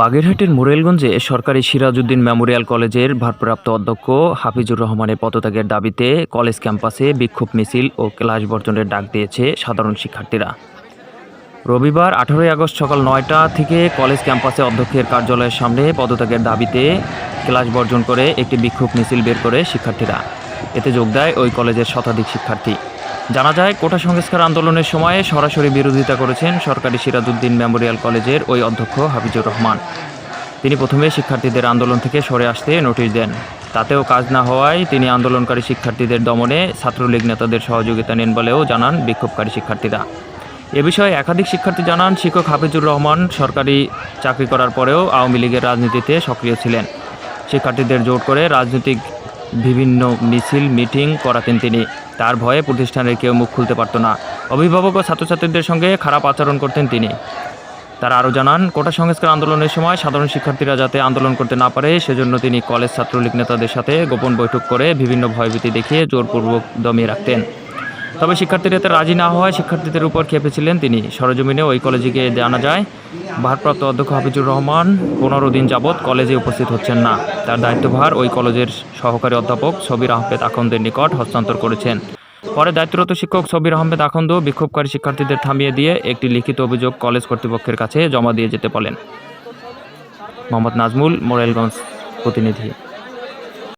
বাগেরহাটের মোরেলগঞ্জে সরকারি সিরাজউদ্দিন মেমোরিয়াল কলেজের ভারপ্রাপ্ত অধ্যক্ষ হাফিজুর রহমানের পদত্যাগের দাবিতে কলেজ ক্যাম্পাসে বিক্ষোভ মিছিল ও ক্লাস বর্জনের ডাক দিয়েছে সাধারণ শিক্ষার্থীরা। রবিবার আঠারোই আগস্ট সকাল নয়টা থেকে কলেজ ক্যাম্পাসে অধ্যক্ষের কার্যালয়ের সামনে পদত্যাগের দাবিতে ক্লাস বর্জন করে একটি বিক্ষোভ মিছিল বের করে শিক্ষার্থীরা। এতে যোগ দেয় ওই কলেজের শতাধিক শিক্ষার্থী। জানা যায়, কোটা সংস্কার আন্দোলনের সময়ে সরাসরি বিরোধিতা করেছেন সরকারি সিরাজউদ্দিন মেমোরিয়াল কলেজের ওই অধ্যক্ষ হাফিজুর রহমান। তিনি প্রথমে শিক্ষার্থীদের আন্দোলন থেকে সরে আসতে নোটিশ দেন। তাতেও কাজ না হওয়ায় তিনি আন্দোলনকারী শিক্ষার্থীদের দমনে ছাত্রলীগ নেতাদের সহযোগিতা নেন বলেও জানান বিক্ষোভকারী শিক্ষার্থীরা। এ বিষয়ে একাধিক শিক্ষার্থী জানান, শিক্ষক হাফিজুর রহমান সরকারি চাকরি করার পরেও আওয়ামী লীগের রাজনীতিতে সক্রিয় ছিলেন। শিক্ষার্থীদের জোর করে রাজনৈতিক বিভিন্ন মিছিল, মিটিং করাতেন তিনি। তার ভয়ে প্রতিষ্ঠানের কেউ মুখ খুলতে পারত না। অভিভাবক ও ছাত্রছাত্রীদের সঙ্গে খারাপ আচরণ করতেন তিনি। তারা আরও জানান, কোটা সংস্কার আন্দোলনের সময় সাধারণ শিক্ষার্থীরা যাতে আন্দোলন করতে না পারে, সেজন্য তিনি কলেজ ছাত্রলীগ নেতাদের সাথে গোপন বৈঠক করে বিভিন্ন ভয়ভীতি দেখিয়ে জোরপূর্বক দমিয়ে রাখতেন। তবে শিক্ষার্থীরা এতে রাজি না হওয়ায় শিক্ষার্থীদের উপর খেপেছিলেন তিনি। সরজমিনে ওই কলেজে গিয়ে জানা যায়, ভারপ্রাপ্ত অধ্যক্ষ হাফিজুর রহমান পনেরো দিন যাবৎ কলেজে উপস্থিত হচ্ছেন না। তার দায়িত্বভার ওই কলেজের সহকারী অধ্যাপক সবির আহমেদ আখন্দের নিকট হস্তান্তর করেছেন। পরে দায়িত্বরত শিক্ষক সবির আহমেদ আখন্দ বিক্ষোভকারী শিক্ষার্থীদের থামিয়ে দিয়ে একটি লিখিত অভিযোগ কলেজ কর্তৃপক্ষের কাছে জমা দিয়ে যেতে বলেন। মোহাম্মদ নাজমুল মোরেলগঞ্জ প্রতিনিধি।